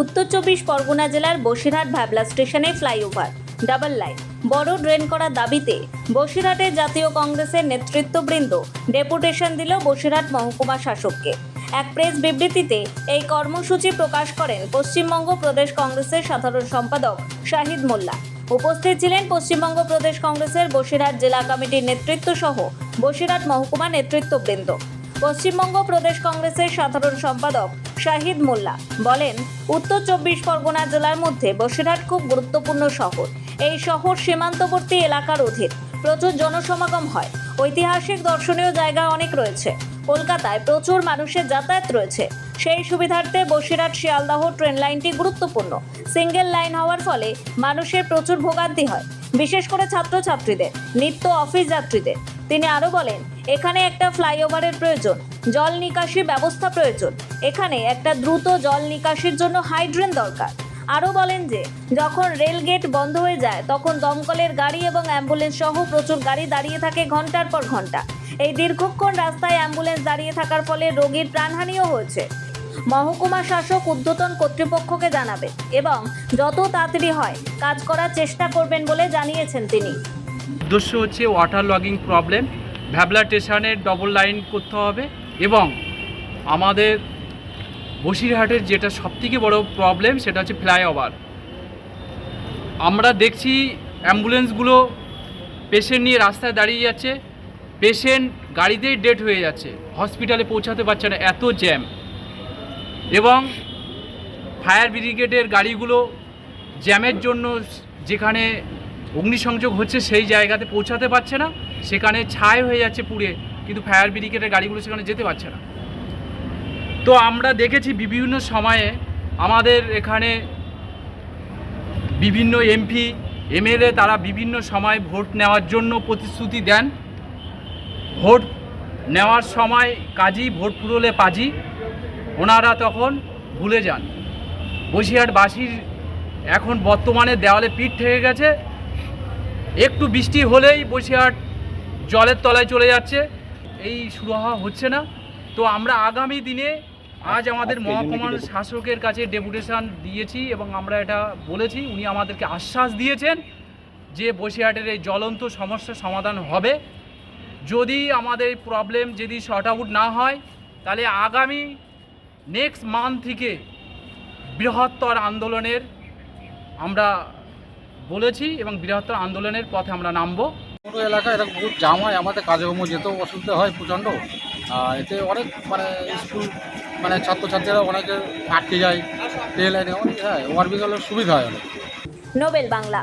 উত্তর চব্বিশ পরগনা জেলার বসিরহাট ভ্যাবলা স্টেশনে ফ্লাইওভার, ডাবল লাইন। বড় ড্রেন করার দাবিতে বসিরহাটে জাতীয় কংগ্রেসের নেতৃত্ববৃন্দ ডেপুটেশন দিল বসিরহাট মহকুমা শাসককে। এক প্রেস বিবৃতিতে এই কর্মসূচি প্রকাশ করেন পশ্চিমবঙ্গ প্রদেশ কংগ্রেসের সাধারণ সম্পাদক শাহিদ মোল্লা। উপস্থিত ছিলেন পশ্চিমবঙ্গ প্রদেশ কংগ্রেসের বসিরহাট জেলা কমিটির নেতৃত্ব সহ বসিরহাট মহকুমা নেতৃত্ববৃন্দ। পশ্চিমবঙ্গ প্রদেশ কংগ্রেসের সাধারণ সম্পাদক শাহিদ মোল্লা বলেন, উত্তর চব্বিশ পরগনা জেলার মধ্যে বসিরহাট খুব গুরুত্বপূর্ণ শহর। এই শহর সীমান্তবর্তী এলাকার অধীন। প্রচুর জনসমাগম হয়। ঐতিহাসিক দর্শনীয় জায়গা অনেক রয়েছে। কলকাতায় প্রচুর মানুষের যাতায়াত রয়েছে। সেই সুবিধার্থে বসিরহাট শিয়ালদাহ ট্রেন লাইনটি গুরুত্বপূর্ণ। সিঙ্গেল লাইন হওয়ার ফলে মানুষের প্রচুর ভোগান্তি হয়। বিশেষ করে ছাত্রছাত্রীদের, নিত্য অফিস যাত্রীদের। তিনি আরও বলেন, এখানে একটা ফ্লাইওভারের প্রয়োজন, জল নিকাশি ব্যবস্থা প্রয়োজন। এখানে একটা দ্রুত জল নিকাশির জন্য হাইড্রেন দরকার। আরও বলেন যে, যখন রেল গেট বন্ধ হয়ে যায়, তখন দমকলের গাড়ি এবং অ্যাম্বুলেন্স সহ প্রচুর গাড়ি দাঁড়িয়ে থাকে ঘণ্টার পর ঘণ্টা। এই দীর্ঘক্ষণ রাস্তায় অ্যাম্বুলেন্স দাঁড়িয়ে থাকার ফলে রোগীর প্রাণহানিও হয়েছে। মহকুমা শাসক উদ্যতন কর্তৃপক্ষকে জানাবে এবং যত তাড়াতাড়ি হয়, কাজ করার চেষ্টা করবেন বলে জানিয়েছেন তিনি। উদ্দেশ্য হচ্ছে ওয়াটার লগিং প্রবলেম ভ্যাবলা স্টেশনের ডবল লাইন করতে হবে এবং আমাদের বসিরহাটের যেটা সবথেকে বড় প্রবলেম সেটা হচ্ছে ফ্লাইওভার আমরা দেখছি অ্যাম্বুলেন্সগুলো পেশেন্ট নিয়ে রাস্তায় দাঁড়িয়ে যাচ্ছে পেশেন্ট গাড়িতেই ডেট হয়ে যাচ্ছে হসপিটালে পৌঁছাতে পারছে না, এত জ্যাম এবং ফায়ার ব্রিগেডের গাড়িগুলো জ্যামের জন্য যেখানে অগ্নিসংযোগ হচ্ছে সেই জায়গাতে পৌঁছাতে পারছে না, সেখানে ছাই হয়ে যাচ্ছে পুড়ে, কিন্তু ফায়ার ব্রিগেডের গাড়িগুলো সেখানে যেতে পারছে না। তো আমরা দেখেছি বিভিন্ন সময়ে আমাদের এখানে বিভিন্ন এমপি, এমএলএ তারা বিভিন্ন সময় ভোট নেওয়ার জন্য প্রতিশ্রুতি দেন। ভোট নেওয়ার সময় কাজী ভোট পুরোলে পাজি, ওনারা তখন ভুলে যান। বসিরহাটবাসীর এখন বর্তমানে দেওয়ালে পিঠ থেকে গেছে একটু বৃষ্টি হলেই বসিরহাট জলের তলায় চলে যাচ্ছে। এই সুরাহা হচ্ছে না। তো আমরা আগামী দিনে আজ আমাদের মহকুমার শাসকের কাছে ডেপুটেশন দিয়েছি এবং আমরা এটা বলেছি। উনি আমাদেরকে আশ্বাস দিয়েছেন যে বসিরহাটের এই জ্বলন্ত সমস্যার সমাধান হবে। যদি আমাদের প্রবলেম যদি শর্ট আউট না হয় তাহলে আগামী নেক্সট মান্থ থেকে বৃহত্তর আন্দোলনের আমরা বলেছি এবং বৃহত্তর আন্দোলনের পথে আমরা নামবো। পুরো এলাকায় এরকম বহুত জাম হয় আমাদের কাজকর্ম যেতেও অসুবিধা হয় প্রচণ্ড। এতে অনেক মানে স্কুল মানে ছাত্রছাত্রীরা অনেকে আটকে যায় রেল লাইনে অনেক হ্যাঁ হলে সুবিধা হয় অনেক। নোবেল বাংলা।